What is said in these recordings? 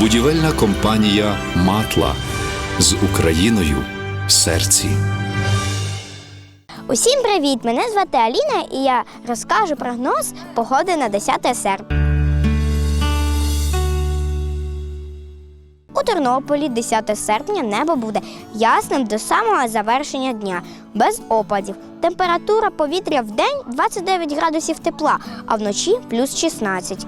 Будівельна компанія Матла з Україною в серці. Усім привіт! Мене звати Аліна і я розкажу прогноз погоди на 10 серпня. У Тернополі 10 серпня небо буде ясним до самого завершення дня, без опадів. Температура повітря в день 29 градусів тепла, а вночі плюс 16.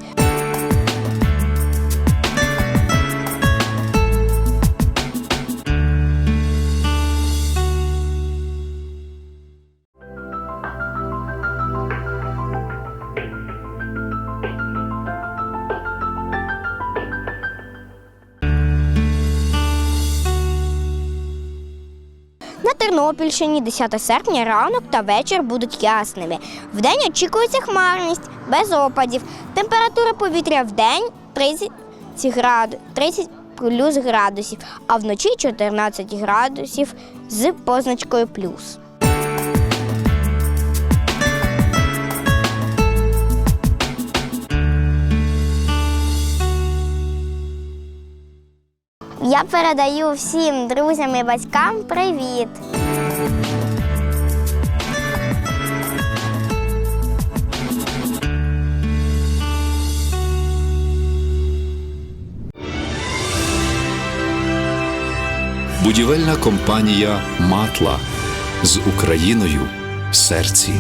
Тернопільщині 10 серпня ранок та вечір будуть ясними. Вдень очікується хмарність без опадів. Температура повітря в день 30 граду- 30 плюс градусів, а вночі 14 градусів з позначкою плюс. Я передаю всім друзям і батькам привіт. Будівельна компанія Матла з Україною в серці.